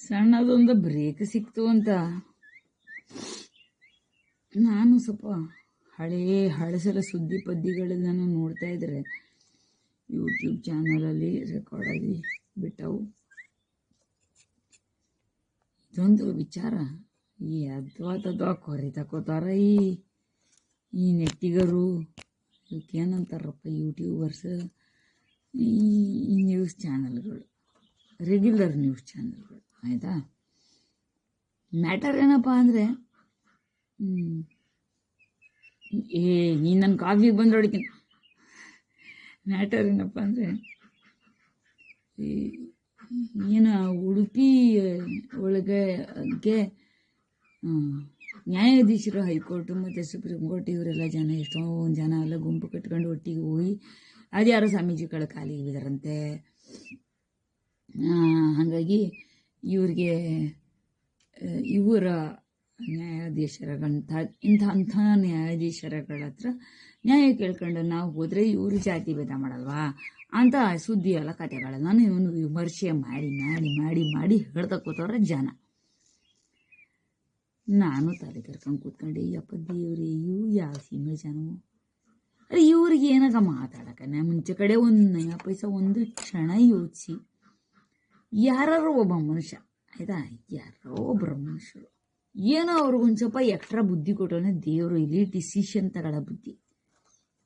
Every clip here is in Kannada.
ಸಣ್ಣದೊಂದು ಬ್ರೇಕ್ ಸಿಕ್ತು ಅಂತ. ನಾನು ಸ್ವಲ್ಪ ಹಳೇ ಹಳಸಲ ಸುದ್ದಿ ಪದ್ಯಗಳನ್ನು ನೋಡ್ತಾ ಇದ್ರೆ ಯೂಟ್ಯೂಬ್ ಚಾನಲಲ್ಲಿ ರೆಕಾರ್ಡ್ ಆಗಿ ಬಿಟ್ಟವು. ಇದೊಂದು ವಿಚಾರ. ಈ ಅದ್ವಾ ತದ್ವಾ ಕೊರೆ ತಕೋತಾರ ಈ ಈ ನೆಟ್ಟಿಗರು. ಏನಂತಾರಪ್ಪ ಯೂಟ್ಯೂಬರ್ಸ್ ಈ ನ್ಯೂಸ್ ಚಾನಲ್ಗಳು ರೆಗ್ಯುಲರ್ ನ್ಯೂಸ್ ಚಾನಲ್ಗಳು ಆಯಿತಾ? ಮ್ಯಾಟರ್ ಏನಪ್ಪ ಅಂದರೆ ಏ, ನೀನು ನನ್ನ ಕಾಫಿಗೆ ಬಂದ್ರೆ ಹೊಡಿತೀನಿ ಮ್ಯಾಟರ್ ಏನಪ್ಪ ಅಂದರೆ ಏನು ಉಡುಪಿ ಒಳಗೆ ನ್ಯಾಯಾಧೀಶರು ಹೈಕೋರ್ಟು ಮತ್ತು ಸುಪ್ರೀಂ ಕೋರ್ಟ್ ಇವರೆಲ್ಲ ಜನ ಎಷ್ಟೊಂದು ಜನ ಎಲ್ಲ ಗುಂಪು ಕಟ್ಕೊಂಡು ಒಟ್ಟಿಗೆ ಹೋಗಿ, ಅದ್ಯಾರೋ ಸ್ವಾಮೀಜಿಗಳ ಕಾಲಿಗೆ ಬಿದ್ದಾರಂತೆ ಹಾಗಾಗಿ ಇವ್ರಿಗೆ ಇವರ ಇವರ ನ್ಯಾಯಾಧೀಶರಗಂಥ ಇಂಥ ಅಂಥ ನ್ಯಾಯಾಧೀಶರಗಳ ಹತ್ರ ನ್ಯಾಯ ಕೇಳ್ಕೊಂಡು ನಾವು ಹೋದರೆ ಇವರು ಜಾತಿ ಭೇದ ಮಾಡಲ್ವಾ? ಅಂತ ಸುದ್ದಿ ಎಲ್ಲ ಕತೆಗಳನ್ನ ಇವನು ವಿಮರ್ಶೆ ಮಾಡಿ ಮಾಡಿ ಮಾಡಿ ಮಾಡಿ ಹೇಳ್ತಾ ಕೂತವ್ರೆ ಜನ. ನಾನು ತಲೆ ಕರ್ಕೊಂಡು ಕೂತ್ಕೊಂಡೆ, ಯಪ್ಪ ದೇವ್ರಿ ಇವು ಯಾವ ಸೀಮೆ ಜನವು? ಅರೆ ಇವ್ರಿಗೆ ಏನಾಗ ಮಾತಾಡಕ ಮುಂಚೆ ಕಡೆ ಒಂದು ನಯ ಪೈಸ ಒಂದು ಕ್ಷಣ ಯೋಚಿಸಿ. ಯಾರೋ ಒಬ್ಬ ಮನುಷ್ಯ. ಆಯ್ತಾ? ಯಾರೋ ಒಬ್ಬರು ಮನುಷ್ಯರು. ಏನೋ ಅವ್ರಿಗೊಂದು ಸ್ವಲ್ಪ ಎಕ್ಸ್ಟ್ರಾ ಬುದ್ಧಿ ಕೊಟ್ಟವನೇ ದೇವರು ಇಲ್ಲಿ ಡಿಸಿಷನ್ ತಗೊಳ್ಳೋ ಬುದ್ಧಿ.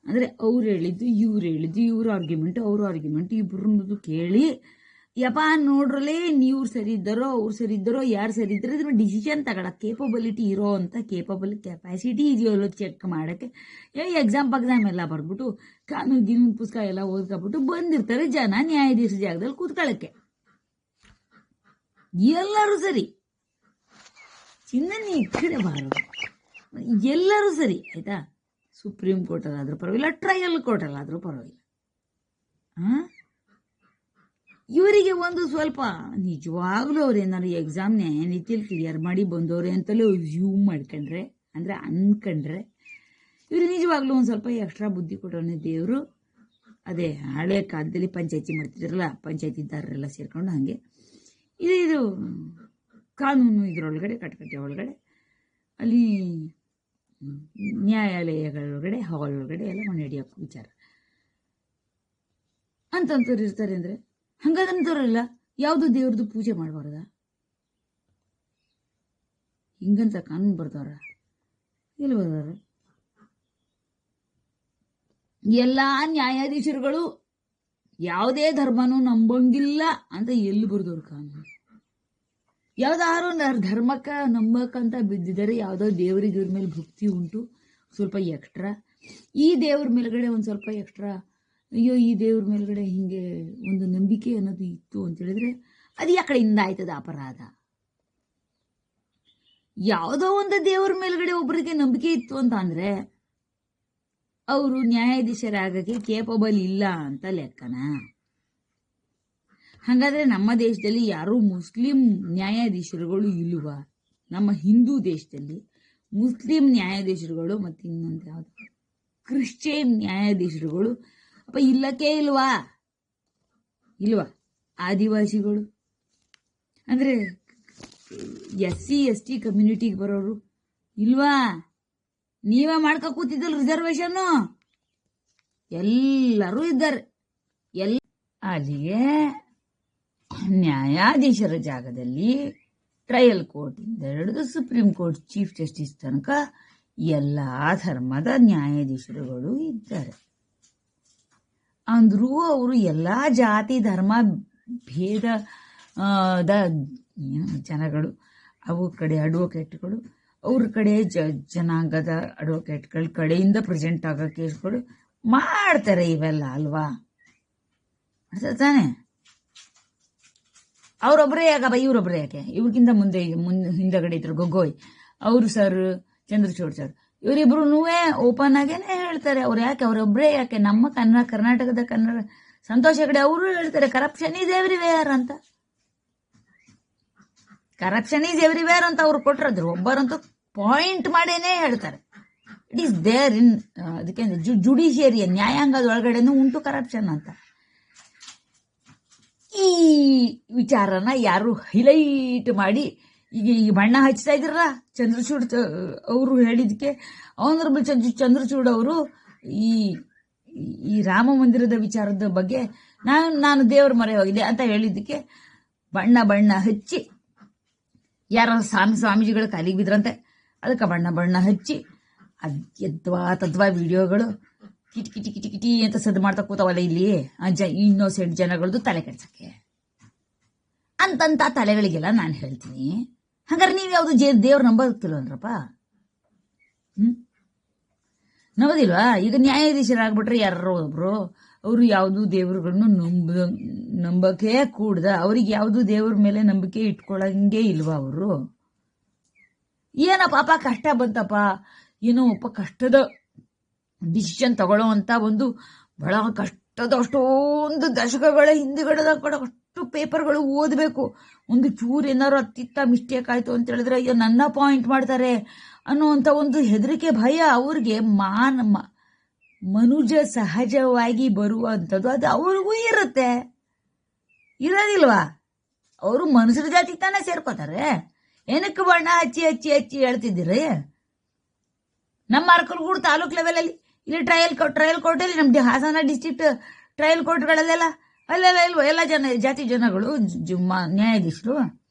ಅಂದರೆ ಅವ್ರು ಹೇಳಿದ್ದು, ಇವ್ರು ಹೇಳಿದ್ದು, ಇವ್ರ ಆರ್ಗ್ಯುಮೆಂಟ್ ಅವ್ರ ಆರ್ಗ್ಯುಮೆಂಟ್ ಇಬ್ಬರನ್ನದು ಕೇಳಿ, ಯಪ್ಪ ನೋಡ್ರಲ್ಲೇ ನೀವು ಸರಿ ಇದ್ದಾರೋ, ಅವ್ರು ಸರಿ ಇದ್ದಾರೋ, ಯಾರು ಸರಿ ಇದ್ದಾರೋ ಇದನ್ನ ಡಿಸಿಷನ್ ತಗೊಳ್ಳೋ. ಕೇಪಬಿಲಿಟಿ ಇರೋ ಅಂತ ಕೇಪಬಲ್ ಕೆಪಾಸಿಟಿ ಇದೆಯೋ ಅಲ್ಲೋ ಚೆಕ್ ಮಾಡೋಕ್ಕೆ. ಏ ಎಕ್ಸಾಮ್ ಪಗ್ಸಾಮ್ ಎಲ್ಲ ಬರ್ಬಿಟ್ಟು ಕಾನೂನು ಗಿನೂನು ಪುಸ್ತಕ ಎಲ್ಲ ಓದ್ಕೊಬಿಟ್ಟು ಬಂದಿರ್ತಾರೆ ಜನ ನ್ಯಾಯಾಧೀಶ ಜಾಗದಲ್ಲಿ ಕೂತ್ಕೊಳ್ಳೋಕ್ಕೆ. ಎಲ್ಲರೂ ಸರಿ. ಚಿನ್ನ ನೀ ಕಡೆ ಬಾರದು. ಎಲ್ಲರೂ ಸರಿ, ಆಯ್ತಾ? ಸುಪ್ರೀಂ ಕೋರ್ಟಲ್ಲಾದರೂ ಪರವಾಗಿಲ್ಲ ಟ್ರಯಲ್ ಕೋರ್ಟಲ್ಲಾದರೂ ಪರವಾಗಿಲ್ಲ. ಹಾಂ ಇವರಿಗೆ ಒಂದು ಸ್ವಲ್ಪ ನಿಜವಾಗ್ಲೂ ಅವ್ರು ಏನಾದ್ರು ಎಕ್ಸಾಮ್ ನಿತಿಲ್ ಕ್ಲಿಯರ್ ಮಾಡಿ ಬಂದವ್ರೆ ಅಂತಲೂ ವ್ಯೂ ಮಾಡ್ಕೊಂಡ್ರೆ, ಅಂದರೆ ಅನ್ಕೊಂಡ್ರೆ ಇವ್ರು ನಿಜವಾಗ್ಲೂ ಒಂದು ಸ್ವಲ್ಪ ಎಕ್ಸ್ಟ್ರಾ ಬುದ್ಧಿ ಕೊಟ್ಟವನೇ ದೇವರು. ಅದೇ ಹಳೆ ಕಾಲದಲ್ಲಿ ಪಂಚಾಯತಿ ಮಾಡ್ತಿದ್ರಲ್ಲ, ಪಂಚಾಯತಿದಾರರೆಲ್ಲ ಸೇರ್ಕೊಂಡು ಹಾಗೆ. ಇದು ಇದು ಕಾನೂನು ಇದರೊಳಗಡೆ ಕಟಕಟೆ ಒಳಗಡೆ, ಅಲ್ಲಿ ನ್ಯಾಯಾಲಯಗಳೊಳಗಡೆ ಹಾಲ್ ಒಳಗಡೆ ಎಲ್ಲ ನಡೆಯೋಕ್ಕೂ ವಿಚಾರ. ಅಂತಂತವ್ರು ಇರ್ತಾರೆ ಅಂದರೆ ಹಂಗದಂತವ್ರಲ್ಲ ಯಾವುದು ದೇವ್ರದ್ದು ಪೂಜೆ ಮಾಡಬಾರ್ದ? ಹಿಂಗಂತ ಕಾನೂನು ಬರ್ದವ್ರ? ಎಲ್ಲಿ ಬರ್ದವ್ರ? ಎಲ್ಲ ನ್ಯಾಯಾಧೀಶರುಗಳು ಯಾವುದೇ ಧರ್ಮನೂ ನಂಬಂಗಿಲ್ಲ ಅಂತ ಎಲ್ಲಿ ಬರ್ದವ್ರು ಕಾನೂನು ಯಾವ್ದಾದ್ರು ಧರ್ಮಕ್ಕೆ ನಂಬಕ್ಕಂತ ಬಿದ್ದಿದ್ದಾರೆ ಯಾವುದೋ ದೇವರಿಗೆ ಇವ್ರ ಮೇಲೆ ಭಕ್ತಿ ಉಂಟು, ಸ್ವಲ್ಪ ಎಕ್ಸ್ಟ್ರಾ. ಈ ದೇವ್ರ ಮೇಲ್ಗಡೆ ಒಂದು ಸ್ವಲ್ಪ ಎಕ್ಸ್ಟ್ರಾ. ಅಯ್ಯೋ, ಈ ದೇವ್ರ ಮೇಲ್ಗಡೆ ಹಿಂಗೆ ಒಂದು ನಂಬಿಕೆ ಅನ್ನೋದು ಇತ್ತು ಅಂತ ಹೇಳಿದ್ರೆ ಅದು ಯಾಕಡೆ ಕಡೆಯಿಂದ ಆಯ್ತದ ಅಪರಾಧ. ಯಾವುದೋ ಒಂದು ದೇವ್ರ ಮೇಲ್ಗಡೆ ಒಬ್ಬರಿಗೆ ನಂಬಿಕೆ ಇತ್ತು ಅಂತ ಅಂದ್ರೆ ಅವರು ನ್ಯಾಯಾಧೀಶರಾಗಕ್ಕೆ ಕೇಪಬಲ್ ಇಲ್ಲ ಅಂತ ಲೆಕ್ಕನ? ಹಾಗಾದ್ರೆ ನಮ್ಮ ದೇಶದಲ್ಲಿ ಯಾರೂ ಮುಸ್ಲಿಂ ನ್ಯಾಯಾಧೀಶರುಗಳು ಇಲ್ವಾ? ನಮ್ಮ ಹಿಂದೂ ದೇಶದಲ್ಲಿ ಮುಸ್ಲಿಂ ನ್ಯಾಯಾಧೀಶರುಗಳು ಮತ್ತು ಇನ್ನೊಂದು ಯಾವುದು? ಕ್ರಿಶ್ಚಿಯನ್ ನ್ಯಾಯಾಧೀಶರುಗಳು. ಅಪ್ಪ, ಇಲ್ಲಕ್ಕೆ ಇಲ್ವಾ? ಇಲ್ವಾ? ಆದಿವಾಸಿಗಳು. ಅಂದರೆ ಎಸ್ ಸಿ ಎಸ್ ಟಿ ಕಮ್ಯುನಿಟಿಗೆ ಬರೋರು ಇಲ್ವಾ? ನೀವೇ ಮಾಡ್ಕೊ ಕೂತಿದ್ದಿಲ್ಲ ರಿಸರ್ವೇಶನ್ನು ಎಲ್ಲರೂ ಇದ್ದಾರೆ. ಎಲ್ಲ ಅಲ್ಲಿಗೆ ನ್ಯಾಯಾಧೀಶರ ಜಾಗದಲ್ಲಿ ಟ್ರಯಲ್ ಕೋರ್ಟಿಂದ ಹಿಡಿದು ಸುಪ್ರೀಂ ಕೋರ್ಟ್ ಚೀಫ್ ಜಸ್ಟಿಸ್ ತನಕ ಎಲ್ಲ ಧರ್ಮದ ನ್ಯಾಯಾಧೀಶರುಗಳು ಇದ್ದಾರೆ. ಅಂದ್ರೂ ಅವರು ಎಲ್ಲ ಜಾತಿ, ಧರ್ಮ, ಭೇದ ಜನಗಳು, ಅವು ಕಡೆ ಅಡ್ವೊಕೇಟ್ಗಳು ಅವ್ರ ಕಡೆ ಜನಾಂಗದ ಅಡ್ವೊಕೇಟ್ಗಳ ಕಡೆಯಿಂದ ಪ್ರೆಸೆಂಟ್ ಆಗೋ ಕೇಸ್ಗಳು ಮಾಡ್ತಾರೆ ಇವೆಲ್ಲ ಅಲ್ವಾ? ಅರ್ಥ ತಾನೆ? ಅವರೊಬ್ಬರೇ ಯಾಕಪ್ಪ ಇವರೊಬ್ಬರೇ ಯಾಕೆ? ಇವ್ರಿಗಿಂತ ಮುಂದೆ ಮುಂದೆ ಹಿಂದಗಡೆ ಇದ್ರು ಗೊಗೋಯ್, ಅವರು ಸರ್ ಚಂದ್ರಚೂಡ್ ಸರ್ ಇವರಿಬ್ರು ಓಪನ್ ಆಗೇನೆ ಹೇಳ್ತಾರೆ. ಅವ್ರು ಯಾಕೆ ಅವರೊಬ್ಬರೇ ಯಾಕೆ? ನಮ್ಮ ಕನ್ನಡ, ಕರ್ನಾಟಕದ ಕನ್ನಡ, ಸಂತೋಷ ಕಡೆ ಅವರು ಹೇಳ್ತಾರೆ ಕರಪ್ಷನ್ ಇಸ್ ಎವ್ರಿವೇರ್ ಅಂತ. ಕರಪ್ಷನ್ ಈಸ್ ಎವ್ರಿವೇರ್ ಅಂತ ಅವ್ರು ಕೊಟ್ಟರದ್ರು ಒಬ್ಬರಂತೂ ಪಾಯಿಂಟ್ ಮಾಡೇನೆ ಹೇಳ್ತಾರೆ. ಇಟ್ ಈಸ್ ದೇರ್ ಇನ್ ಅದಕ್ಕೆ ಜುಡಿಷಿಯರಿ ನ್ಯಾಯಾಂಗದ ಒಳಗಡೆನೂ ಉಂಟು ಕರಪ್ಷನ್ ಅಂತ. ಈ ವಿಚಾರನ ಯಾರು ಹೈಲೈಟ್ ಮಾಡಿ, ಈಗ ಈ ಬಣ್ಣ ಹಚ್ತಾ ಇದ್ರಲ್ಲ ಚಂದ್ರಚೂಡ್ ಅವರು ಹೇಳಿದಕ್ಕೆ ಆನರಬಲ್ ಚಂದ್ರ ಚಂದ್ರಚೂಡ್ ಅವರು ಈ ಈ ರಾಮ ಮಂದಿರದ ವಿಚಾರದ ಬಗ್ಗೆ ನಾನು ನಾನು ದೇವರ ಮರೆ ಹೋಗಿದೆ ಅಂತ ಹೇಳಿದ್ದಕ್ಕೆ ಬಣ್ಣ ಬಣ್ಣ ಹಚ್ಚಿ ಯಾರೋ ಸ್ವಾಮಿ ಸ್ವಾಮೀಜಿಗಳು ಕಾಲಿಗೆ ಬಿದ್ರಂತೆ, ಅದಕ್ಕೆ ಬಣ್ಣ ಬಣ್ಣ ಹಚ್ಚಿ, ಅದ್ ತದ್ವಾ ವಿಡಿಯೋಗಳು, ಕಿಟಿ ಕಿಟಿ ಕಿಟಿ ಕಿಟಿ ಅಂತ ಸದ್ದು ಮಾಡ್ತಾ ಕೂತಾವಲ್ಲ ಇಲ್ಲಿ ಜ ಇನ್ನೋಸೆಂಟ್ ಜನಗಳದ್ದು ತಲೆ ಕೆಡ್ಸಕ್ಕೆ. ಅಂತಂತ ತಲೆಗಳಿಗೆಲ್ಲ ನಾನು ಹೇಳ್ತೀನಿ. ಹಾಗಾದ್ರೆ ನೀವು ಯಾವುದು ಜೇ ತಿಲ್ವ ಅಂದ್ರಪ್ಪ? ಹ್ಮ್? ನಂಬೋದಿಲ್ವಾ? ಈಗ ನ್ಯಾಯಾಧೀಶರಾಗ್ಬಿಟ್ರೆ ಯಾರೋ ಒಬ್ರು ಅವರು ಯಾವುದು ದೇವರುಗಳನ್ನು ನಂಬ, ನಂಬಕೆ ಕೂಡ್ದ, ಅವ್ರಿಗೆ ಯಾವುದು ದೇವ್ರ ಮೇಲೆ ನಂಬಿಕೆ ಇಟ್ಕೊಳ್ಳಂಗೆ ಇಲ್ವಾ ಅವರು? ಏನೋ ಪಾಪ ಕಷ್ಟ ಬಂತಪ್ಪ. ಏನೋ ಒಬ್ಬ ಕಷ್ಟದ ಡಿಸಿಷನ್ ತಗೊಳ್ಳೋ ಅಂತ ಒಂದು ಬಹಳ ಕಷ್ಟದ ಅಷ್ಟೊಂದು ದಶಕಗಳ ಹಿಂದುಗಡೆದ ಕೂಡ ಅಷ್ಟು ಪೇಪರ್ಗಳು ಓದಬೇಕು. ಒಂದು ಚೂರು ಏನಾರು ಅತ್ತಿತ್ತ ಮಿಸ್ಟೇಕ್ ಆಯ್ತು ಅಂತ ಹೇಳಿದ್ರೆ, ಅಯ್ಯೋ, ನನ್ನ ಪಾಯಿಂಟ್ ಮಾಡ್ತಾರೆ ಅನ್ನುವಂಥ ಒಂದು ಹೆದರಿಕೆ ಭಯ ಅವ್ರಿಗೆ. ಮಾನ ಮನುಜ ಸಹಜವಾಗಿ ಬರುವಂಥದ್ದು ಅದು ಅವ್ರಿಗೂ ಇರುತ್ತೆ. ಇರೋದಿಲ್ವಾ? ಅವರು ಮನುಷ್ಯರ ಜಾತಿ ತಾನೇ ಸೇರ್ಕೋತಾರೆ. ಏನಕ್ಕೆ ಬಣ್ಣ ಹಚ್ಚಿ ಹಚ್ಚಿ ಹಚ್ಚಿ ಹೇಳ್ತಿದ್ದೀರಿ? ನಮ್ಮ ಅರ್ಕಲ್ಗೂಡು ತಾಲೂಕ್ ಲೆವೆಲಲ್ಲಿ ಇಲ್ಲಿ ಟ್ರಯಲ್ ಟ್ರಯಲ್ ಕೋರ್ಟಲ್ಲಿ ನಮ್ಮ ಹಾಸನ ಡಿಸ್ಟ್ರಿಕ್ಟ್ ಟ್ರಯಲ್ ಕೋರ್ಟ್ಗಳಲ್ಲೆಲ್ಲ ಅಲ್ಲೆಲ್ಲ ಇಲ್ವ? ಎಲ್ಲ ಜನ, ಜಾತಿ ಜನಗಳು ನ್ಯಾಯಾಧೀಶರು.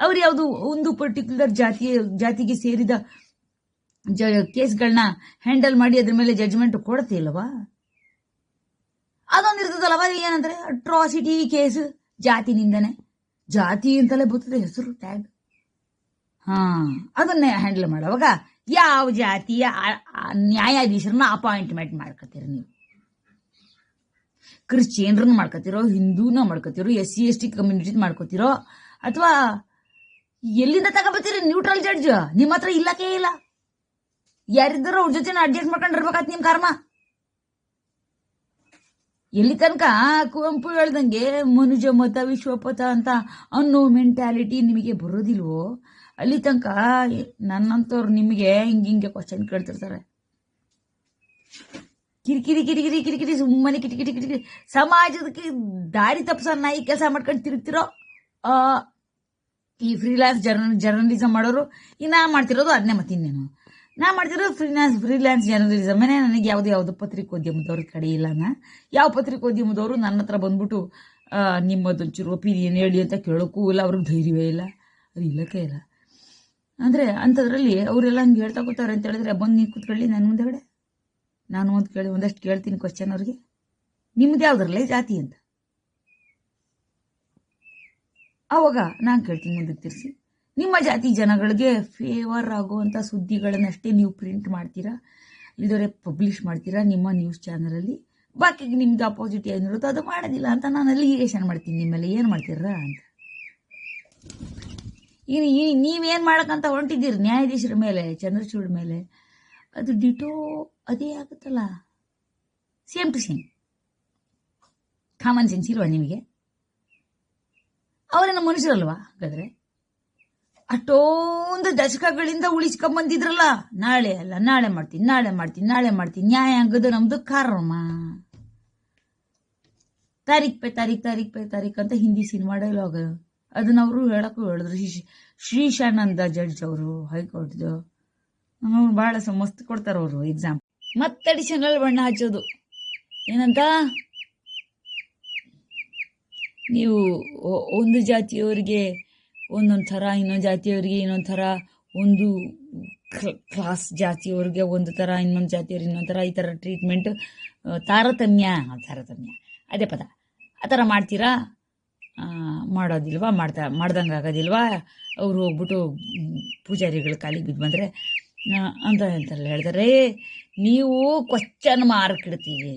ಅವ್ರು ಯಾವುದು ಒಂದು ಪರ್ಟಿಕ್ಯುಲರ್ ಜಾತಿ ಜಾತಿಗೆ ಸೇರಿದ ಜ ಕೇಸ್ಗಳನ್ನ ಹ್ಯಾಂಡಲ್ ಮಾಡಿ ಅದ್ರ ಮೇಲೆ ಜಡ್ಜ್ಮೆಂಟ್ ಕೊಡ್ತಿಲ್ವಾ ಅದೊಂದು ಇರ್ತದಲ್ಲವ ಏನಂದ್ರೆ ಅಟ್ರಾಸಿಟಿ ಕೇಸ್ ಜಾತಿನಿಂದನೆ. ಜಾತಿ ಅಂತಲೇ ಬರ್ತದೆ, ಹೆಸರು ಟ್ಯಾಗ್ ಹಾ, ಅದನ್ನೇ ಹ್ಯಾಂಡಲ್ ಮಾಡುವಾಗ ಯಾವ ಜಾತಿಯ ನ್ಯಾಯಾಧೀಶರನ್ನ ಅಪಾಯಿಂಟ್ಮೆಂಟ್ ಮಾಡ್ಕೊತೀರಿ ನೀವು? ಕ್ರಿಶ್ಚಿಯನ್ರನ್ನ ಮಾಡ್ಕೋತಿರೋ ಹಿಂದೂನ ಮಾಡ್ಕೋತಿರೋ S C S T community ಮಾಡ್ಕೊತಿರೋ ಅಥವಾ ಎಲ್ಲಿಂದ ತಗೋಬತ್ತೀರಿ ನ್ಯೂಟ್ರಲ್ ಜಡ್ಜ್ ನಿಮ್ಮ ಹತ್ರ ಇಲ್ಲಕೇ ಇಲ್ಲ. ಯಾರಿದ್ದಾರೋ ಅವ್ರ ಜೊತೆ ಅಡ್ಜಸ್ಟ್ ಮಾಡ್ಕೊಂಡಿರ್ಬೇಕಾತ್ ನಿಮ್ ಕರ್ಮ. ಎಲ್ಲಿ ತನಕ ಕುವೆಂಪು ಹೇಳ್ದಂಗೆ ಮನುಜ ಮತ ವಿಶ್ವಪಥ ಅಂತ ಅನ್ನೋ ಮೆಂಟ್ಯಾಲಿಟಿ ನಿಮಗೆ ಬರೋದಿಲ್ವೋ? ಅಲ್ಲಿ ತನಕ ನನ್ನಂತವ್ರು ನಿಮಗೆ ಹಿಂಗೆ ಹಿಂಗೆ ಕ್ವಶನ್ ಕೇಳ್ತಿರ್ತಾರೆ. ಕಿರಿಕಿರಿ ಕಿರಿಕಿರಿ ಕಿರಿಕಿರಿ, ಸುಮ್ಮನೆ ಕಿಟಕಿಟಿ ಕಿಟಕಿರಿ ಸಮಾಜದಕ್ಕೆ ದಾರಿ ತಪ್ಪಿಸೋ ನಾಯಿ ಕೆಲಸ ಮಾಡ್ಕೊಂಡು ತಿರುಗ್ತಿರೋ ಈ ಫ್ರೀಲಾನ್ಸ್ ಜರ್ನ ಜರ್ನಲಿಸಮ್ ಮಾಡೋರು, ಇನ್ನ ಮಾಡ್ತಿರೋದು ಅದನ್ನೇ ಮತ್ತೆ ಇನ್ನೇನು ನಾ ಮಾಡ್ತಿರೋದು ಫ್ರೀಲಾನ್ಸ್ ಫ್ರೀಲ್ಯಾನ್ಸ್ ಜರ್ನಲಿಸಮೇ ನನಗೆ ಯಾವ್ದು ಯಾವ್ದು ಪತ್ರಿಕೋದ್ಯಮದವ್ರ ಕಡೆ ಇಲ್ಲ ನಾ. ಯಾವ ಪತ್ರಿಕೋದ್ಯಮದವರು ನನ್ನ ಹತ್ರ ಬಂದ್ಬಿಟ್ಟು ನಿಮ್ಮದೊಂಚೂರು ಒಪಿನಿಯನ್ ಹೇಳಿ ಅಂತ ಕೇಳೋಕ್ಕೂ ಇಲ್ಲ, ಅವ್ರಿಗೆ ಧೈರ್ಯವೇ ಇಲ್ಲ. ಅದು ಇಲ್ಲಕ್ಕೆ ಇಲ್ಲ. ಅಂದರೆ ಅಂಥದ್ರಲ್ಲಿ ಅವರೆಲ್ಲ ಹಂಗೆ ಹೇಳ್ತಾ ಕೂತಾರೆ ಅಂತ ಹೇಳಿದ್ರೆ, ಬಂದು ನೀನು ಕೂತ್ಕೊಳ್ಳಿ ನನ್ನ ಮುಂದೆಗಡೆ ನಾನು ಒಂದು ಕೇಳಿ, ಒಂದಷ್ಟು ಕೇಳ್ತೀನಿ ಕ್ವಶನ್ ಅವ್ರಿಗೆ. ನಿಮ್ದು ಯಾವ್ದ್ರಲ್ಲೇ ಜಾತಿ ಅಂತ. ಅವಾಗ ನಾನು ಕೇಳ್ತೀನಿ ಮುಂದಕ್ಕೆ ತಿರ್ಸಿ. ನಿಮ್ಮ ಜಾತಿ ಜನಗಳಿಗೆ ಫೇವರ್ ಆಗುವಂಥ ಸುದ್ದಿಗಳನ್ನಷ್ಟೇ ನೀವು ಪ್ರಿಂಟ್ ಮಾಡ್ತೀರಾ? ಇಲ್ಲದವರೆ ಪಬ್ಲಿಷ್ ಮಾಡ್ತೀರಾ ನಿಮ್ಮ ನ್ಯೂಸ್ ಚಾನಲಲ್ಲಿ ಬಾಕಿಗೆ ನಿಮ್ಗೆ ಅಪೋಸಿಟ್ ಏನಿರುತ್ತೋ ಅದು ಮಾಡೋದಿಲ್ಲ ಅಂತ ನಾನು ಅಲಿಗೇಷನ್ ಮಾಡ್ತೀನಿ ನಿಮ್ಮೆಲ್ಲ ಏನು ಮಾಡ್ತೀರಾ ಅಂತ? ಈಗ ಈ- ನೀವೇನು ಮಾಡಕ್ಕಂತ ಹೊಂಟಿದ್ದೀರಿ ನ್ಯಾಯಾಧೀಶರ ಮೇಲೆ, ಚಂದ್ರಚೂಡ್ ಮೇಲೆ? ಅದು ಡಿಟೋ ಅದೇ ಆಗುತ್ತಲ್ಲ? Same to same common sense ಇಲ್ವಾ ನಿಮಗೆ? ಅವರೇನ ಮನುಷ್ಯರಲ್ವಾ ಹಾಗಾದ್ರೆ? ಅಷ್ಟೊಂದು ದಶಕಗಳಿಂದ ಉಳಿಸ್ಕೊಂಬಂದಿದ್ರಲ್ಲ? ನಾಳೆ ಅಲ್ಲ, ನಾಳೆ ಮಾಡ್ತೀನಿ ನಾಳೆ ಮಾಡ್ತೀನಿ ನಾಳೆ ಮಾಡ್ತೀನಿ. ನ್ಯಾಯಾಂಗದ ನಮ್ದು ಕರ್ಮ. ತಾರೀಕ್ ಪೇ ತಾರೀಕ್ ತಾರೀಕ್ ಪೇ ತಾರೀಕ್ ಅಂತ ಹಿಂದಿ ಸಿನಿಮಾ ಡೈಲಾಗ್ ಅದನ್ನ ಅವರು ಹೇಳಕ್ಕೂ ಹೇಳಿದ್ರು. ಶ್ರೀ, ಶ್ರೀಶಾನಂದ ಜಡ್ಜ್ ಅವರು, ಹೈಕೋರ್ಟ್ದು. ಅವ್ರು ಭಾಳ ಸಮಸ್ತ ಮಸ್ತ್ ಕೊಡ್ತಾರೆ ಅವರು ಎಕ್ಸಾಮ್ ಮತ್ತೆ ಅಡಿಷನಲ್ ಬಣ್ಣ ಹಚ್ಚೋದು. ಏನಂತ? ನೀವು ಒಂದು ಜಾತಿಯವರಿಗೆ ಒಂದೊಂದು ಥರ ಇನ್ನೊಂದು ಜಾತಿಯವರಿಗೆ ಇನ್ನೊಂದು ಥರ ಒಂದು ಕ್ಲಾಸ್ ಜಾತಿಯವ್ರಿಗೆ ಒಂದು ಥರ ಇನ್ನೊಂದು ಜಾತಿಯವ್ರಿಗೆ ಇನ್ನೊಂದು ಥರ ಈ ಥರ ಟ್ರೀಟ್ಮೆಂಟ್ ತಾರತಮ್ಯ ತಾರತಮ್ಯ. ಅದೇ ಪದ. ಆ ಥರ ಮಾಡ್ತೀರಾ? ಮಾಡೋದಿಲ್ವಾ? ಮಾಡ್ತಾ, ಮಾಡ್ದಂಗೆ ಆಗೋದಿಲ್ವಾ? ಅವ್ರು ಹೋಗ್ಬಿಟ್ಟು ಪೂಜಾರಿಗಳು ಪೂಜಾರಿಗಳ ಕಾಲಿಗೆ ಬಿದ್ದು ಬಂದರೆ ಅಂತ ಅಂತೆಲ್ಲ ಹೇಳ್ತಾರೆ ನೀವು ಕ್ವಶನ್ ಮಾರ್ಕ್ ಇಡ್ತೀವಿ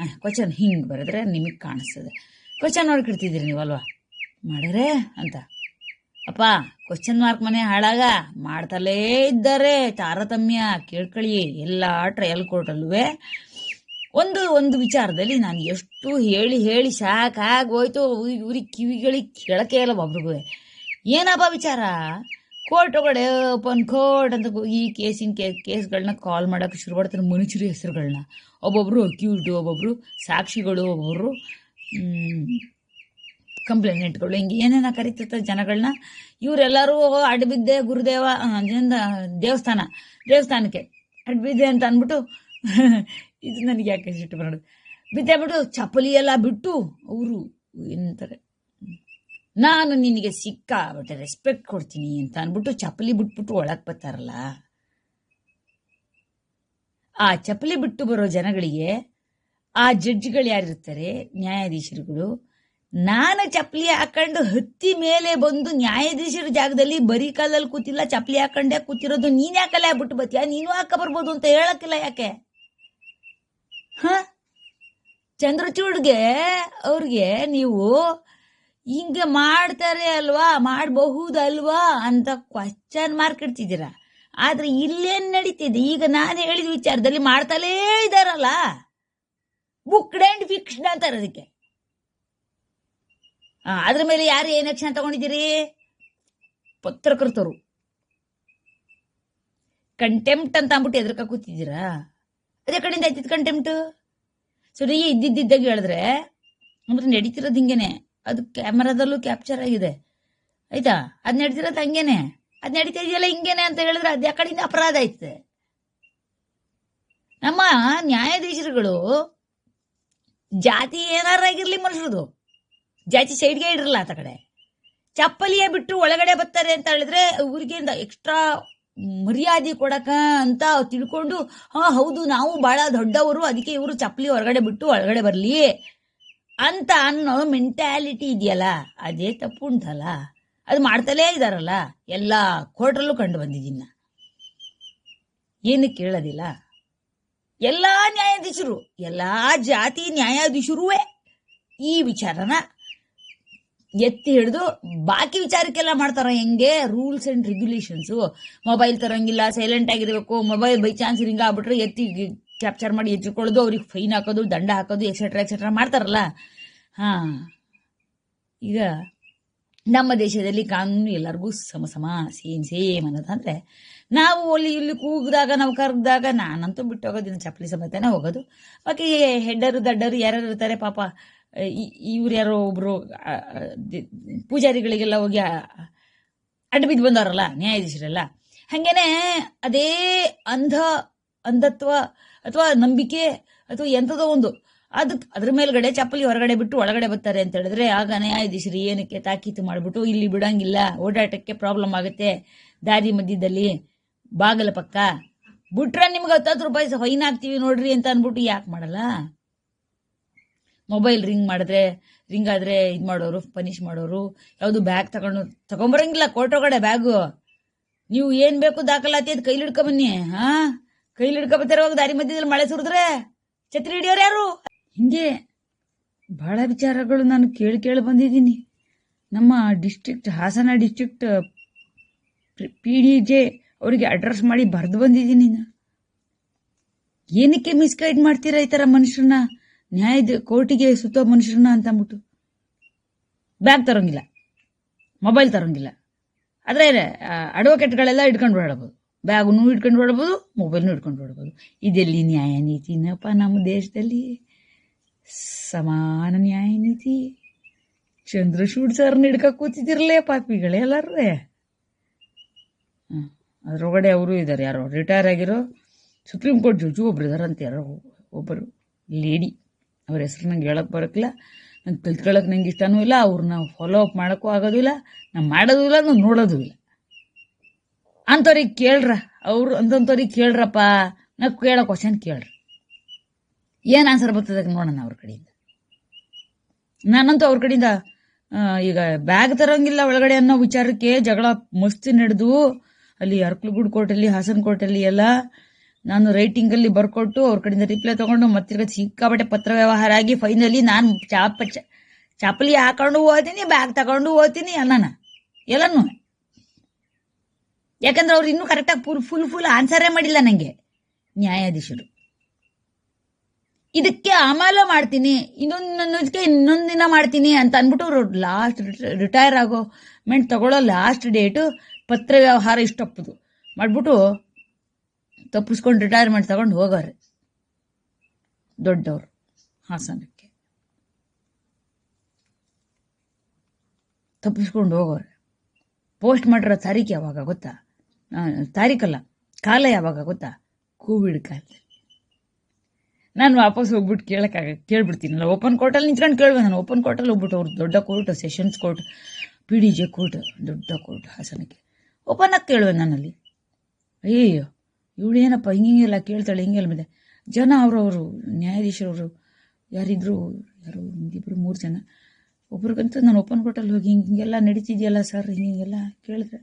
ಹಾಂ ಕ್ವಶನ್ ಹಿಂಗೆ ಬರೆದ್ರೆ ನಿಮಗೆ ಕಾಣಿಸ್ತದೆ. ಕ್ವಶನ್ ಮಾರ್ಕ್ ಇಡ್ತಿದ್ದೀರಿ ನೀವಲ್ವಾ? ಮಾಡಿದ್ರೆ, ಅಂತ. ಅಪ್ಪ ಕ್ವಶನ್ ಮಾರ್ಕ್ ಮನೆ ಹಾಳಾಗ? ಮಾಡ್ತಲೇ ಇದ್ದಾರೆ ತಾರತಮ್ಯ ಕೇಳ್ಕೊಳ್ಳಿ ಎಲ್ಲ ಟ್ರಯಲ್ ಕೋರ್ಟಲ್ಲೂ ಒಂದು ಒಂದು ವಿಚಾರದಲ್ಲಿ ನಾನು ಎಷ್ಟು ಹೇಳಿ ಹೇಳಿ ಸಾಕಾಗೋಯ್ತು. ಇವ್ರಿಗೆ ಕಿವಿಗಳಿಗೆ ಕೇಳಕ್ಕೆ ಇಲ್ಲ ಒಬ್ರಿಗೂ ಏನಪ್ಪ ವಿಚಾರ? ಕೋರ್ಟ್ ಒಳಗಡೆ ಓಪನ್ ಕೋರ್ಟ್ ಅಂತ ಈ ಕೇಸಿನ ಕೇ ಕೇಸ್ಗಳನ್ನ ಕಾಲ್ ಮಾಡೋಕೆ ಶುರು ಮಾಡ್ತಾರೆ ಮನುಷ್ಯರ ಹೆಸರುಗಳನ್ನ ಒಬ್ಬೊಬ್ರು ಅಕ್ಯೂಸ್ಡು ಒಬ್ಬೊಬ್ರು ಸಾಕ್ಷಿಗಳು, ಒಬ್ಬೊಬ್ರು ಕಂಪ್ಲೇಂಟ್ಗಳು. ಹಿಂಗೆ ಏನೇನ ಕರಿತಿರ್ತಾರೆ ಜನಗಳನ್ನ ಇವರೆಲ್ಲರೂ ಅಡ್ಬಿದ್ದೆ ಗುರುದೇವ ದೇವಸ್ಥಾನ, ದೇವಸ್ಥಾನಕ್ಕೆ. ಅಡ್ಬಿದ್ದೆ ಅಂತ ಅಂದ್ಬಿಟ್ಟು ಇದು ನನಗೆ ಯಾಕೆ ಸಿಟ್ಟು ಬರೋದು ಬಿದ್ದೆ ಬಿಟ್ಟು ಚಪ್ಪಲಿ ಎಲ್ಲ ಬಿಟ್ಟು ಅವರು ಎಂತಾರೆ. ನಾನು ನಿನಗೆ ಸಿಕ್ಕ ಬಟ್ ರೆಸ್ಪೆಕ್ಟ್ ಕೊಡ್ತೀನಿ ಅಂತ ಅಂದ್ಬಿಟ್ಟು ಚಪ್ಪಲಿ ಬಿಟ್ಬಿಟ್ಟು ಒಳಗೆ ಬರ್ತಾರಲ್ಲ. ಆ ಚಪ್ಪಲಿ ಬಿಟ್ಟು ಬರೋ ಜನಗಳಿಗೆ ಆ ಜಡ್ಜ್ಗಳು ಯಾರಿರ್ತಾರೆ? ನ್ಯಾಯಾಧೀಶರುಗಳು. ನಾನು ಚಪ್ಪಲಿ ಹಾಕೊಂಡು ಹತ್ತಿ ಮೇಲೆ ಬಂದು ನ್ಯಾಯಾಧೀಶರ ಜಾಗದಲ್ಲಿ ಬರೀ ಕಾಲಲ್ಲಿ ಕೂತಿಲ್ಲ, ಚಪ್ಪಲಿ ಹಾಕೊಂಡೆ ಕೂತಿರೋದು ನೀನ್ ಯಾಕಲ್ಲ ಬಿಟ್ಟು ಬತ್ತೀಯ ನೀನು ಹಾಕ ಬರ್ಬೋದು ಅಂತ ಹೇಳಕ್ಕಿಲ್ಲ ಯಾಕೆ? ಹ? ಚಂದ್ರಚೂಡ್ಗೆ ಅವ್ರಿಗೆ ನೀವು ಹಿಂಗೆ ಮಾಡ್ತಾರೆ ಅಲ್ವಾ? ಮಾಡಬಹುದಲ್ವಾ ಅಂತ ಕ್ವಶನ್ ಮಾರ್ಕ್ ಇಡ್ತಿದ್ದೀರ? ಆದ್ರೆ ಇಲ್ಲೇನ್ ನಡೀತಿದೆ? ಈಗ ನಾನು ಹೇಳಿದ ವಿಚಾರದಲ್ಲಿ ಮಾಡ್ತಲೇ ಇದಾರಲ್ಲ? ಬುಕ್ಡ್ ಅಂಡ್ ಫಿಕ್ಸ್ಡ್ ಅಂತಾರೆ ಅದಕ್ಕೆ. ಅದ್ರ ಮೇಲೆ ಯಾರು ಏನ್ ಆಕ್ಷನ್ ತಗೊಂಡಿದ್ದೀರಿ? ಪತ್ರಕರ್ತರು. ಕಂಟೆಂಪ್ಟ್ ಅಂತ ಅಂದ್ಬಿಟ್ಟು ಎದ್ರಕ ಕೂತಿದ್ದೀರಾ? ಅದೇ ಕಡೆಯಿಂದ ಆಯ್ತಿದ್ ಕಂಟೆಂಪ್ಟ್ ಸರಿ ಇದ್ದಿದ್ದಾಗ ಹೇಳಿದ್ರೆ ಅಂದ್ರೆ ನಡೀತಿರೋದು ಹಿಂಗೇನೆ. ಅದು ಕ್ಯಾಮರಾದಲ್ಲೂ ಕ್ಯಾಪ್ಚರ್ ಆಗಿದೆ. ಆಯ್ತಾ? ಅದ್ ನಡೀತಿರೋದು ಹಂಗೇನೆ. ಅದ್ ನಡೀತಾ ಇದೆಯಲ್ಲ ಹಿಂಗೇನೆ ಅಂತ ಹೇಳಿದ್ರೆ ಅದ್ ಯಾ ಕಡೆಯಿಂದ ಅಪರಾಧ ಐತೆ ನಮ್ಮ ನ್ಯಾಯಾಧೀಶರುಗಳು ಜಾತಿ ಏನಾರ ಆಗಿರ್ಲಿ ಮನುಷ್ಯರದು ಜಾತಿ ಸೈಡ್ಗೆ ಇಡ್ರಲ್ಲ ಆತ ಕಡೆ. ಚಪ್ಪಲಿಯೇ ಬಿಟ್ಟು ಒಳಗಡೆ ಬರ್ತಾರೆ ಅಂತ ಹೇಳಿದ್ರೆ ಊರಿಗೆ ಎಕ್ಸ್ಟ್ರಾ ಮರ್ಯಾದೆ ಕೊಡಕ ಅಂತ ತಿಳ್ಕೊಂಡು, ಹಾ, ಹೌದು, ನಾವು ಬಹಳ ದೊಡ್ಡವರು, ಅದಕ್ಕೆ ಇವರು ಚಪ್ಪಲಿ ಹೊರಗಡೆ ಬಿಟ್ಟು ಒಳಗಡೆ ಬರಲಿ ಅಂತ ಅನ್ನೋ ಮೆಂಟ್ಯಾಲಿಟಿ ಇದೆಯಲ್ಲ, ಅದೇ ತಪ್ಪು ಉಂಟಲ್ಲ. ಅದು ಮಾಡ್ತಲೇ ಇದಾರಲ್ಲ, ಎಲ್ಲ ಕೋರ್ಟ್ರಲ್ಲೂ ಕಂಡು ಬಂದಿದ್ದೀನಿ ಏನು ಕೇಳೋದಿಲ್ಲ. ಎಲ್ಲ ನ್ಯಾಯಾಧೀಶರು, ಎಲ್ಲ ಜಾತಿ ನ್ಯಾಯಾಧೀಶರೂ ಈ ವಿಚಾರನ ಎತ್ತಿ ಹಿಡಿದು ಬಾಕಿ ವಿಚಾರಕ್ಕೆಲ್ಲ ಮಾಡ್ತಾರ. ಹೆಂಗೆ? Rules and regulations. ಮೊಬೈಲ್ ತರಂಗಿಲ್ಲ ಸೈಲೆಂಟ್ ಆಗಿರ್ಬೇಕು. ಮೊಬೈಲ್ ಬೈ ಚಾನ್ಸ್ ರಿಂಗ್ ಆಗ್ಬಿಟ್ರೆ ಎತ್ತಿ ಕ್ಯಾಪ್ಚರ್ ಮಾಡಿ ಎಚ್ಚಿಕೊಳ್ಳೋದು ಅವ್ರಿಗೆ ಫೈನ್ ಹಾಕೋದು, ದಂಡ ಹಾಕೋದು ಎಕ್ಸೆಟ್ರಾ ಎಕ್ಸೆಟ್ರಾ ಮಾಡ್ತಾರಲ್ಲ. ಹಾ. ಈಗ ನಮ್ಮ ದೇಶದಲ್ಲಿ ಕಾನೂನು ಎಲ್ಲರಿಗೂ ಸಮ ಸಮ, ಸೇಮ್ ಸೇಮ್ ಅನ್ನೋದಂದ್ರೆ ನಾವು ಅಲ್ಲಿ ಇಲ್ಲಿ ಕೂಗಿದಾಗ, ನಾವು ಕರ್ದಾಗ ನಾನಂತೂ ಬಿಟ್ಟು ಹೋಗೋದಿಲ್ಲ ಚಪ್ಪಲಿ ಸಮೇತನೇ ಹೋಗೋದು. ಬಾಕಿ ಹೆಡ್ಡರು, ದಡ್ಡರು ಯಾರ್ಯಾರು ಇರ್ತಾರೆ ಪಾಪ. ಇವ್ರು ಯಾರೋ ಒಬ್ರು ಪೂಜಾರಿಗಳಿಗೆಲ್ಲ ಹೋಗಿ ಅಡ್ಡ ಬಿದ್ದು ಬಂದವರಲ್ಲ, ನ್ಯಾಯಾಧೀಶರೆಲ್ಲ. ಹಾಗೇನೆ ಅದೇ ಅಂಧ, ಅಂಧತ್ವ ಅಥವಾ ನಂಬಿಕೆ ಅಥವಾ ಎಂಥದೋ ಒಂದು. ಅದಕ್ಕೆ ಅದ್ರ ಮೇಲ್ಗಡೆ ಚಪ್ಪಲಿ ಹೊರಗಡೆ ಬಿಟ್ಟು ಒಳಗಡೆ ಬರ್ತಾರೆ ಅಂತ ಹೇಳಿದ್ರೆ ಆಗ ನ್ಯಾಯಾಧೀಶರು ಏನಕ್ಕೆ ತಾಕೀತು ಮಾಡಿಬಿಟ್ಟು, ಇಲ್ಲಿ ಬಿಡಂಗಿಲ್ಲ, ಓಡಾಟಕ್ಕೆ ಪ್ರಾಬ್ಲಮ್ ಆಗುತ್ತೆ, ದಾರಿ ಮಧ್ಯದಲ್ಲಿ ಬಾಗಲ ಪಕ್ಕ. ಬಿಟ್ರೆ ನಿಮ್ಗೆ ಹತ್ತತ್ತು ರೂಪಾಯಿ ಫೈನ್ ಹಾಕ್ತೀವಿ ನೋಡ್ರಿ ಅಂತ ಅನ್ಬಿಟ್ಟು ಯಾಕೆ ಮಾಡಲ್ಲ? ಮೊಬೈಲ್ ರಿಂಗ್ ಮಾಡಿದ್ರೆ, ರಿಂಗ್ ಆದ್ರೆ ಇದು ಮಾಡೋರು ಪನಿಷ್ ಮಾಡೋರು, ಯಾವುದು ಬ್ಯಾಗ್ ತಗೊಂಡು ತಗೊಂಬರಂಗಿಲ್ಲ ಕೋರ್ಟ್ ಒಳಗಡೆ ಬ್ಯಾಗು. ನೀವು ಏನ್ ಬೇಕು ದಾಖಲಾತಿ ಅದು ಕೈಲಿ ಹಿಡ್ಕೊ ಬನ್ನಿ, ಹಾ? ಕೈಲಿ ಹಿಡ್ಕೊ ಬರ್ತಿರುವಾಗ ದಾರಿ ಮಧ್ಯದಲ್ಲಿ ಮಳೆ ಸುರಿದ್ರೆ? ಛತ್ರಿ ಹಿಡಿಯೋರು ಯಾರು? ಹಿಂಗೆ ಬಹಳ ವಿಚಾರಗಳು ನಾನು ಕೇಳಿ ಕೇಳಿ ಬಂದಿದ್ದೀನಿ. ನಮ್ಮ district, Hassan district P D J ಅವರಿಗೆ ಅಡ್ರೆಸ್ ಮಾಡಿ ಬರೆದು ಬಂದಿದ್ದೀನಿ ಏನಕ್ಕೆ ಮಿಸ್ಗೈಡ್ ಮಾಡ್ತೀರಾ ಈ ಥರ ಮನುಷ್ಯರನ್ನ? ನ್ಯಾಯದ ಕೋರ್ಟಿಗೆ ಸುತ್ತ ಮನುಷ್ಯರನ್ನ ಅಂತ ಅಂದ್ಬಿಟ್ಟು ಬ್ಯಾಗ್ ತರೋಂಗಿಲ್ಲ, ಮೊಬೈಲ್ ತರೋಂಗಿಲ್ಲ. ಆದರೆ ಅಡ್ವೊಕೇಟ್ಗಳೆಲ್ಲ ಇಟ್ಕೊಂಡು ಓಡಾಡ್ಬೋದು. ಬ್ಯಾಗನ್ನು ಇಟ್ಕೊಂಡು ಓಡಬಹುದು ಮೊಬೈಲ್ನು ಇಟ್ಕೊಂಡು ಓಡಬಹುದು ಇದೆಲ್ಲಿ ನ್ಯಾಯ ನೀತಿನಪ್ಪ ನಮ್ಮ ದೇಶದಲ್ಲಿ? ಸಮಾನ ನ್ಯಾಯ ನೀತಿ. ಚಂದ್ರಶೂಡ್ ಸರ್ನ ಹಿಡ್ಕ ಕೂತಿದ್ದಿರಲೇ ಪಾಪಿಗಳೇ ಎಲ್ಲರೇ ಅದರೊಳಗಡೆ ಅವರು ಇದ್ದಾರೆ ಯಾರೋ ರಿಟೈರ್ ಆಗಿರೋ ಸುಪ್ರೀಂ ಕೋರ್ಟ್ ಜಡ್ಜು ಒಬ್ರು ಇದಾರಂತೆ ಯಾರೋ ಒಬ್ಬರು, ಲೇಡಿ. ಅವ್ರ ಹೆಸರು ನಂಗೆ ಹೇಳಕ್ ಬರೋಕ್ಕಿಲ್ಲ. ನಂಗೆ ತಿಳ್ಕೊಳಕ್ ನಂಗೆ ಇಷ್ಟನೂ ಇಲ್ಲ. ಅವ್ರನ್ನ ಫಾಲೋ ಅಪ್ ಮಾಡೋಕ್ಕೂ ಇಲ್ಲ. ನಾನು ಮಾಡೋದು ಇಲ್ಲ ನಾನು ನೋಡೋದು ಇಲ್ಲ. ಅಂಥವ್ರಿಗೆ ಕೇಳ್ರ. ಅವ್ರು ಅಂತಂಥವ್ರಿಗೆ ಕೇಳ್ರಪ್ಪ. ನಾ ಕೇಳೋ ಕ್ವಶನ್ ಕೇಳ್ರಿ. ಏನು ಆನ್ಸರ್ ಬರ್ತದೆ ನೋಡೋಣ ಅವ್ರ ಕಡೆಯಿಂದ. ನಾನಂತೂ ಅವ್ರ ಕಡೆಯಿಂದ ಈಗ ಬ್ಯಾಗ್ ತರೋಂಗಿಲ್ಲ ಒಳಗಡೆ ಅನ್ನೋ ವಿಚಾರಕ್ಕೆ ಜಗಳ ಮಸ್ತಿ ನಡೆದು, ಅಲ್ಲಿ ಅರ್ಕಲಗೂಡು ಕೋರ್ಟಲ್ಲಿ ಹಾಸನ ಕೋರ್ಟಲ್ಲಿ ಎಲ್ಲ ನಾನು ರೈಟಿಂಗಲ್ಲಿ ಬರ್ಕೊಟ್ಟು ಅವ್ರ ಕಡೆಯಿಂದ ರಿಪ್ಲೈ ತಗೊಂಡು ಮತ್ತೆ ಸಿಕ್ಕಾಪಟ್ಟೆ ಪತ್ರ ವ್ಯವಹಾರ ಆಗಿ ಫೈನಲಿ ನಾನು ಚಾಪ ಚಾಪಲಿ ಹಾಕೊಂಡು ಹೋಗ್ತೀನಿ ಬ್ಯಾಗ್ ತಗೊಂಡು ಹೋಗ್ತೀನಿ ಎಲ್ಲನ. ಎಲ್ಲನೂ. ಯಾಕಂದ್ರೆ ಅವ್ರು ಇನ್ನೂ ಕರೆಕ್ಟಾಗಿ ಫುಲ್ ಫುಲ್ ಫುಲ್ ಆನ್ಸರೇ ಮಾಡಿಲ್ಲ ನನಗೆ ನ್ಯಾಯಾಧೀಶರು. ಇದಕ್ಕೆ ಆಮಾಲ ಮಾಡ್ತೀನಿ, ಇನ್ನೊಂದಕ್ಕೆ ಇನ್ನೊಂದು ದಿನ ಮಾಡ್ತೀನಿ ಅಂತ ಅಂದ್ಬಿಟ್ಟು ಅವರು ಲಾಸ್ಟ್ ರಿಟೈರ್ ಆಗೋ ಮೆಂಟ್ ತಗೊಳ್ಳೋ ಲಾಸ್ಟ್ ಡೇಟು ಪತ್ರ ವ್ಯವಹಾರ ಇಷ್ಟಪ್ಪದು. ಮಾಡ್ಬಿಟ್ಟು ತಪ್ಪಿಸ್ಕೊಂಡು ರಿಟೈರ್ಮೆಂಟ್ ತಗೊಂಡು ಹೋಗೋರು. ದೊಡ್ಡವರು ಹಾಸನಕ್ಕೆ. ತಪ್ಪಿಸ್ಕೊಂಡು ಹೋಗೋರು. ಪೋಸ್ಟ್ ಮಾಡಿರೋ ತಾರೀಕು ಯಾವಾಗ ಗೊತ್ತಾ? ಆ, ತಾರೀಖಲ್ಲ ಕಾಲ ಯಾವಾಗ ಗೊತ್ತಾ? ಕೋವಿಡ್ ಕಾಲದಲ್ಲಿ. ನಾನು ವಾಪಸ್ ಹೋಗ್ಬಿಟ್ಟು ಕೇಳಕ್ಕಾಗ ಕೇಳ್ಬಿಡ್ತೀನಲ್ಲ ಓಪನ್ ಕೋರ್ಟಲ್ಲಿ ನಿಂತ್ಕೊಂಡು ಕೇಳುವೆ ನಾನು. ಓಪನ್ ಕೋರ್ಟಲ್ಲಿ ಹೋಗ್ಬಿಟ್ಟು ಅವ್ರು ದೊಡ್ಡ court sessions court P D J court ದೊಡ್ಡ ಕೋರ್ಟ್ ಹಾಸನಕ್ಕೆ. ಓಪನ್ ಆಗಿ ಕೇಳುವೆ ನಾನಲ್ಲಿ ಅಯ್ಯಯ್ಯೋ. ಇವಳು ಏನಪ್ಪ ಹಿಂಗಿಂಗೆಲ್ಲ ಕೇಳ್ತಾಳೆ, ಹಿಂಗೆಲ್ಲ ಮೇಲೆ ಜನ ಅವರವರು, ನ್ಯಾಯಾಧೀಶರವರು, ಯಾರಿದ್ರು, ಯಾರು ಒಂದಿಬ್ರು ಮೂರು ಜನ. ಒಬ್ರಿಗಂತೂ ನಾನು ಓಪನ್ ಕೋರ್ಟಲ್ಲಿ ಹೋಗಿ ಹಿಂಗೆ, ಹಿಂಗೆಲ್ಲ ನಡೀತಿದೆಯಲ್ಲ ಸರ್, ಹಿಂಗೆಲ್ಲ ಕೇಳಿದ್ರೆ.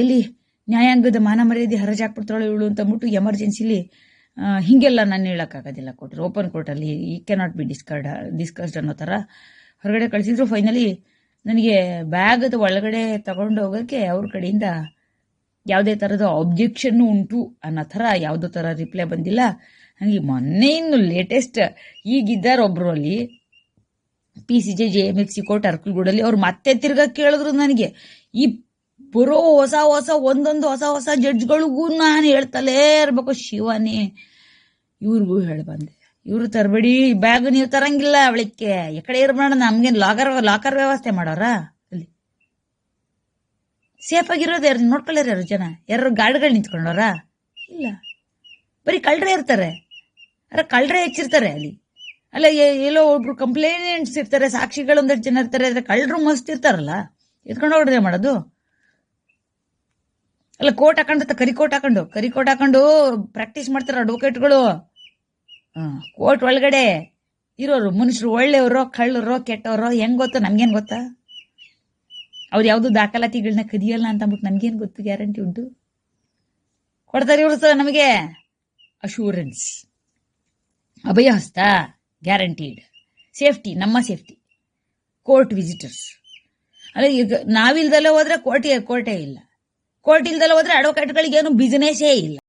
ಎಲ್ಲಿ ನ್ಯಾಯಾಂಗದ ಮಾನ ಮರ್ಯಾದೆ ಹರಜ್ ಹಾಕ್ಬಿಡ್ತಾಳೆ ಇವಳು ಅಂತ ಅಂದ್ಬಿಟ್ಟು ಎಮರ್ಜೆನ್ಸಿಲಿ ಹೀಗೆಲ್ಲ ಹಿಂಗೆಲ್ಲ ನಾನು ಹೇಳೋಕ್ಕಾಗೋದಿಲ್ಲ ಕೊಟ್ಟರು ಓಪನ್ ಕೋರ್ಟಲ್ಲಿ ಈ ಕೆನಾಟ್ ಬಿ ಡಿಸ್ಕರ್ಡ್ ಡಿಸ್ಕಸ್ಡ್ ಅನ್ನೋ ಥರ ಹೊರಗಡೆ ಕಳಿಸಿದ್ರು. ಫೈನಲಿ ನನಗೆ ಬ್ಯಾಗದ ಒಳಗಡೆ ತಗೊಂಡು ಹೋಗೋಕ್ಕೆ ಅವ್ರ ಕಡೆಯಿಂದ ಯಾವುದೇ ಥರದ ಅಬ್ಜೆಕ್ಷನ್ನು ಉಂಟು ಅನ್ನೋ ಥರ ಯಾವುದೋ ಥರ ರಿಪ್ಲೈ ಬಂದಿಲ್ಲ. ಹಾಗೆ ಮೊನ್ನೆ ಇನ್ನು ಲೇಟೆಸ್ಟ್ ಈಗಿದ್ದಾರೆ ಒಬ್ಬರು ಅಲ್ಲಿ P C J J M F C court ಅರ್ಕಲ್ಗೂಡಲ್ಲಿ. ಅವ್ರು ಮತ್ತೆ ತಿರ್ಗಾ ಕೇಳಿದ್ರು ನನಗೆ, ಈ ಬರೋ ಹೊಸ ಹೊಸ ಒಂದೊಂದು ಹೊಸ ಹೊಸ ಜಡ್ಜ್ಗಳಿಗೂ ನಾನು ಹೇಳ್ತಲೇ ಇರಬೇಕು. ಶಿವನೇ, ಇವ್ರಿಗೂ ಹೇಳಿ ಬಂದೆ. ಇವ್ರು ತರಬೇಡಿ ಬ್ಯಾಗ್ ನೀವು ತರಂಗಿಲ್ಲ ಅವಳಿಕ್ಕೆ. ಎಕಡೆ ಇರ್ಬೇಡ, ನಮ್ಗೇನು ಲಾಕರ್ ಲಾಕರ್ ವ್ಯವಸ್ಥೆ ಮಾಡೋರ? ಅಲ್ಲಿ ಸೇಫ್ ಆಗಿರೋದು ಯಾರು ನೋಡ್ಕೊಳ್ಳಾರ ಯಾರು ಜನ? ಯಾರು ಗಾರ್ಡ್ಗಳು ನಿಂತ್ಕೊಂಡವರ? ಇಲ್ಲ. ಬರೀ ಕಳ್ಳರೇ ಇರ್ತಾರೆ. ಅರ ಕಳ್ಳರೇ ಹೆಚ್ಚಿರ್ತಾರೆ ಅಲ್ಲಿ. ಅಲ್ಲ ಎಲ್ಲೋ ಒಬ್ರು ಕಂಪ್ಲೇಂಟ್ಸ್ ಇರ್ತಾರೆ, ಸಾಕ್ಷಿಗಳು ಒಂದಷ್ಟು ಜನ ಇರ್ತಾರೆ ಅದ್ರ ಕಳ್ಳರು ಮಸ್ತ್ ಇರ್ತಾರಲ್ಲ? ಎತ್ಕೊಂಡು ಹೋಗ್ರೆ ಮಾಡೋದು? ಅಲ್ಲ ಕೋಟ್ ಹಾಕೊಂಡು ಕರಿ ಕೋಟ್ ಹಾಕೊಂಡು, ಕರಿ ಕೋಟ್ ಹಾಕೊಂಡು ಪ್ರಾಕ್ಟೀಸ್ ಮಾಡ್ತಾರೆ ಅಡ್ವೊಕೇಟ್ಗಳು. ಕೋರ್ಟ್ ಒಳಗಡೆ ಇರೋರು, ಮನುಷ್ಯರು ಒಳ್ಳೆಯವರೋ, ಕಳ್ಳರೋ, ಕೆಟ್ಟವರೋ, ಹೆಂಗ್ ಗೊತ್ತಾ? ನಮ್ಗೇನು ಗೊತ್ತಾ? ಅವ್ರು ಯಾವ್ದು ದಾಖಲಾತಿಗಳನ್ನ ಕದಿಯಲ್ಲ ಅಂತ ಅಂದ್ಬಿಟ್ಟು ಗೊತ್ತು? ಗ್ಯಾರಂಟಿ ಉಂಟು. ಕೊಡ್ತಾರೆ ಇವರು ಸರ್ ನಮಗೆ? ಅಶೂರೆನ್ಸ್ ಅಭಯ ಹಸ್ತ ಗ್ಯಾರಂಟೀಡ್ ಸೇಫ್ಟಿ ನಮ್ಮ ಸೇಫ್ಟಿ ಕೋರ್ಟ್ ವಿಸಿಟರ್ಸ್ ಅಲ್ಲ ಈಗ ನಾವಿಲ್ದಲ್ಲೇ ಹೋದ್ರೆ ಕೋರ್ಟ್ ಕೋರ್ಟೇ ಇಲ್ಲ. ಕೋರ್ಟ್ ಇಲ್ದಲ್ಲೇ ಹೋದ್ರೆ ಅಡ್ವೊಕೇಟ್ಗಳಿಗೆ ಏನು ಬಿಸಿನೆಸ್ಸೇ ಇಲ್ಲ.